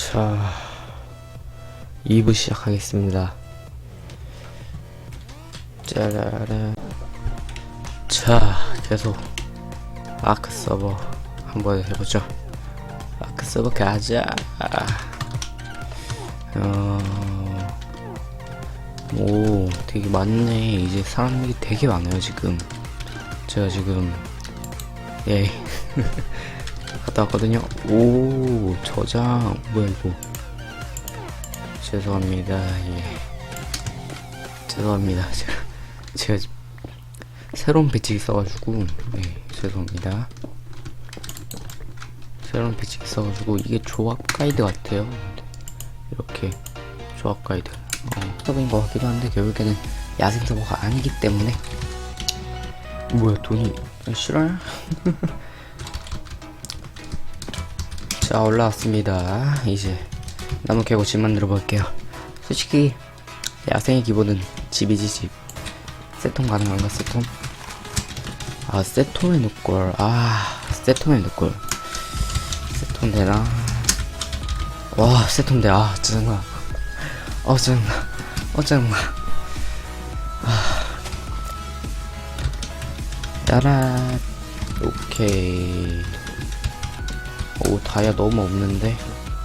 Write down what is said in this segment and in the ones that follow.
자, 2부 시작하겠습니다. 짜라라. 자, 계속 아크 서버 한번 해보죠. 아크 서버 가자. 어, 오, 되게 많네. 이제 사람이 되게 많아요, 지금. 제가 지금, 예. 갔다 왔거든요. 오, 저장. 뭐야, 이거. 죄송합니다. 예. 죄송합니다. 제가, 제가 새로운 배치 있어가지고, 네, 죄송합니다. 새로운 배치 있어가지고, 이게 조합 가이드 같아요. 이렇게 조합 가이드. 어, 서버인 것 같기도 한데, 결국에는 야생 서버가 아니기 때문에. 뭐야, 돈이, 싫어요? 자 올라왔습니다. 이제 나무 캐고 집 만들어 볼게요. 솔직히 야생의 기본은 집이지 집. 세톰 가능한가 세톰 아 세톰에 넣을걸. 아 세톰에 넣을걸. 세톰 되나? 와 세톰 돼아 짜증나. 어 짜증나. 어 짜증나. 아. 따라. 오케이 오 다이아 너무 없는데?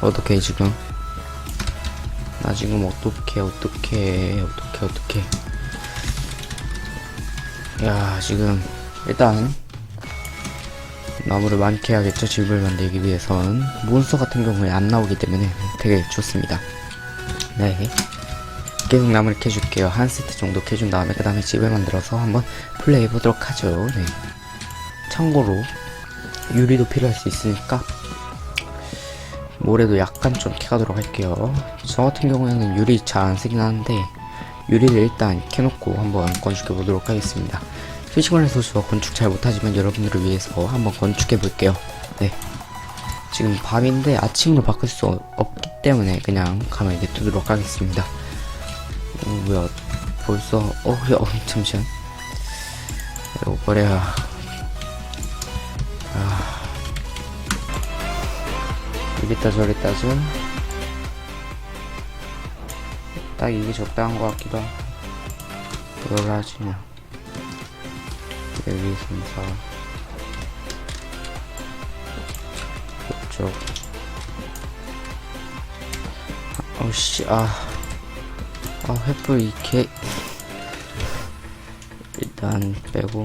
어떡해 지금? 나 지금 어떡해 어떡해 어떡해 어떡해. 야 지금 일단 나무를 많이 캐야겠죠 집을 만들기 위해선. 몬스터 같은 경우에 안 나오기 때문에 되게 좋습니다. 네. 계속 나무를 캐줄게요. 한 세트 정도 캐준 다음에 그 다음에 집을 만들어서 한번 플레이 해보도록 하죠. 네. 참고로 유리도 필요할 수 있으니까 모래도 약간 좀 캐가도록 할게요. 저 같은 경우에는 유리 잘 안 쓰긴 하는데 유리를 일단 캐놓고 한번 건축해 보도록 하겠습니다. 말해서 저 건축 잘 못하지만 여러분들을 위해서 한번 건축해 볼게요. 네. 지금 밤인데 아침으로 바꿀 수 없기 때문에 그냥 가만히 냅두도록 하겠습니다. 어, 뭐야. 벌써 어, 야, 어 잠시만. 이거 버려야 이랬다 저랬다죠 딱 이게 적당한 것 같기도 하고. 그걸 1, 2, 3, 4 이쪽. 어우씨 아, 아 횃불 이개 일단 빼고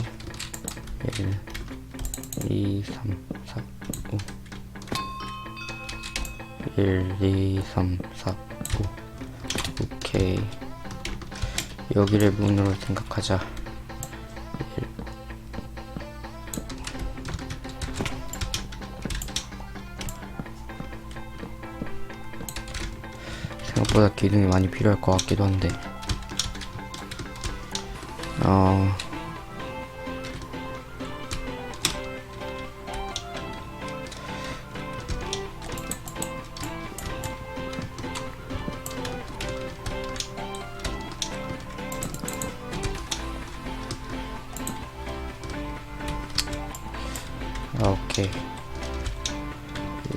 1 2 3 1, 2, 3, 4, 5 오케이. 여기를 문으로 생각하자. 1. 생각보다 기둥이 많이 필요할 것 같기도 한데. 어...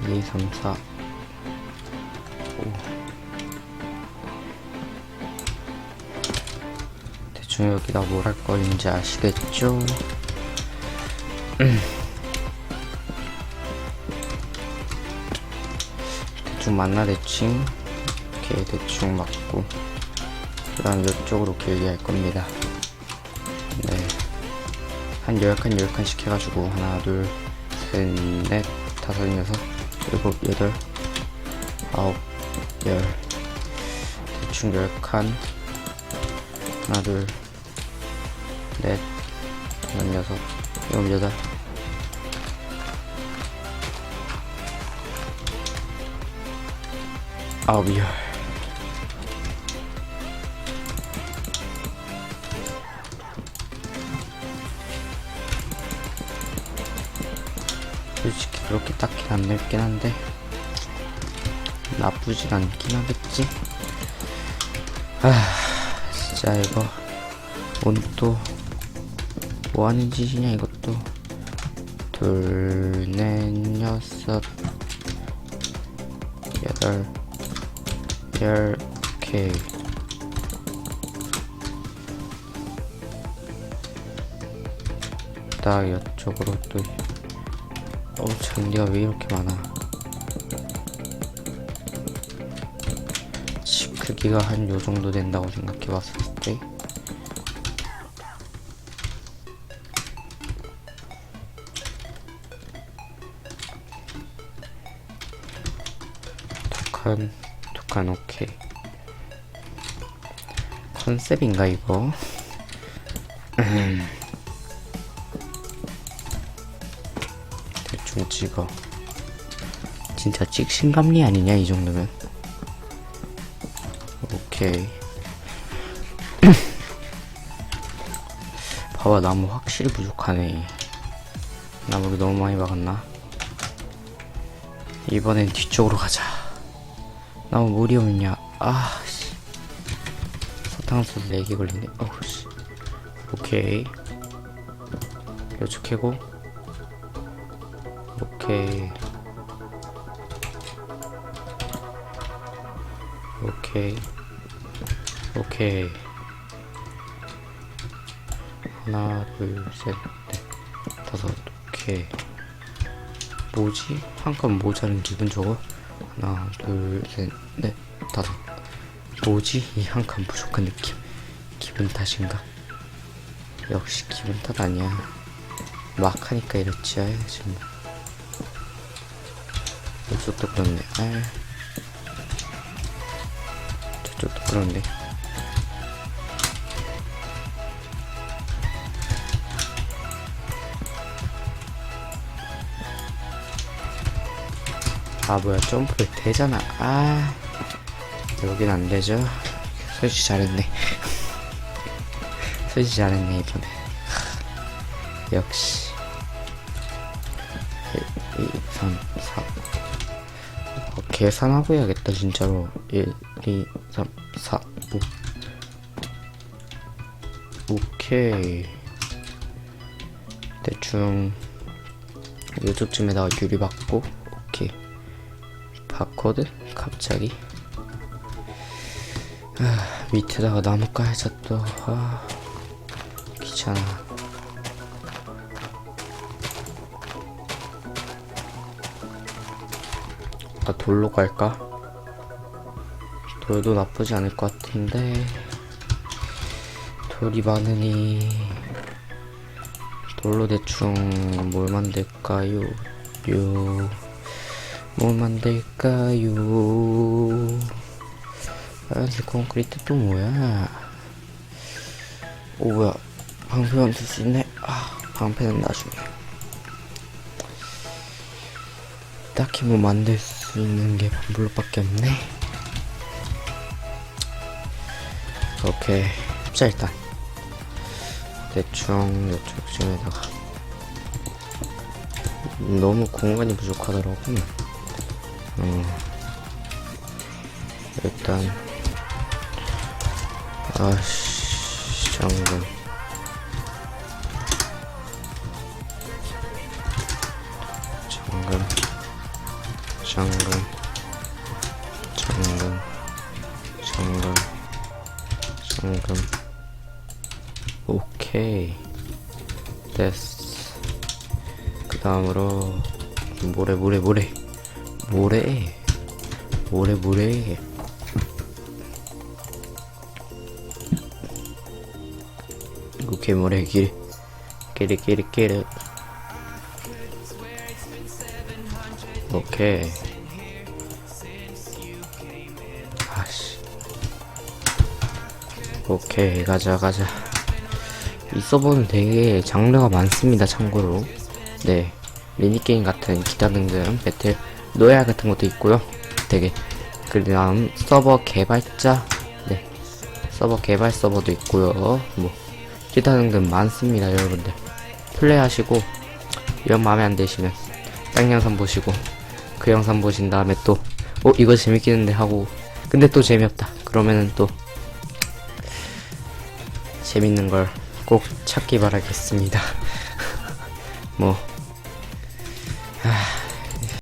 2, 3, 4. 5. 대충 여기다 뭘할 거인지 아시겠죠? 대충 만나 대칭. 이렇게 대충 맞고. 그 다음 이쪽으로 길게 할 겁니다. 네. 한 10칸 10칸씩 해가지고 하나 둘 셋, 넷, 다섯, 여섯, 일곱, 여덟, 아홉, 열. 대충 열 칸. 하나, 둘, 넷, 다섯, 여섯, 일곱, 여덟. 아홉, 열 솔직히 그렇게 딱히 안 맵긴 한데 나쁘진 않긴 하겠지 아 진짜 이거 오늘 또 뭐하는 짓이냐 이것도 둘, 넷, 여섯, 여덟 열, 열, 오케이. 딱 이쪽으로 또, 어우, 잔디가 왜 이렇게 많아. 집 크기가 한 요 정도 된다고 생각해 봤을 때. 두 칸, 오케이. 컨셉인가, 이거? 찍어. 진짜 찍신감리 아니냐, 이 정도면? 오케이. 봐봐, 나무 확실히 부족하네. 나무를 너무 많이 박았나? 이번엔 뒤쪽으로 가자. 나무 물이 없냐? 아, 씨. 사탕수 4개 걸리네. 어우, 씨. 오케이. 요쪽 캐고. 오케이. 오케이. 오케이. 하나, 둘, 셋, 넷, 다섯. 오케이. 뭐지? 한 칸 모자른 기분 저거? 하나, 둘, 셋, 넷, 다섯. 뭐지? 이 한 칸 부족한 느낌. 기분 탓인가? 역시 기분 탓 아니야. 막 하니까 이렇지, 아이, 지금. 이쪽도 그렇네, 아. 저쪽도 그렇네. 아 뭐야. 점프를 되잖아. 아. 여긴 안 되죠? 설치 잘했네. 설치 잘했네 이번에. 하, 역시. 1, 2, 3, 4 어, 계산하고 해야겠다 진짜로 1, 2, 3, 4, 5 오케이 대충 요쪽쯤에다가 유리 받고 오케이 바코드? 갑자기? 아, 밑에다가 나무 까야죠 또. 아, 귀찮아. 아, 돌로 갈까? 돌도 나쁘지 않을 것 같은데. 돌이 많으니. 돌로 대충 뭘 만들까요? 요. 뭘 만들까요? 파란색 콘크리트 또 뭐야? 오 뭐야? 방패 만들 수 있네. 아 방패는 나중에. 딱히 뭐 만들 수 있는 게 반블록밖에 없네. 오케이. 자 일단 대충 이쪽쯤에다가 너무 공간이 부족하더라고. 어, 일단 아씨 잠깐 잠깐 잠깐 잠깐 잠깐 오케이. 됐어. 그 다음으로 모래 모래 모래. 모래. 모래 모래. 오케이 모래. 길 길이 길이 길이 오케이 오케이 가자 가자. 이 서버는 되게 장르가 많습니다 참고로. 네 미니게임 같은 기타 등등 배틀 노예알 같은 것도 있고요. 되게 그 다음 서버 개발자 네 서버 개발 서버도 있고요. 뭐 기타 등등 많습니다 여러분들. 플레이하시고 영 마음에 안 드시면 딴 영상 보시고 그 영상 보신 다음에 또 어 이거 재밌겠는데 하고. 근데 또 재미없다. 그러면은 또 재밌는 걸 꼭 찾기 바라겠습니다. 뭐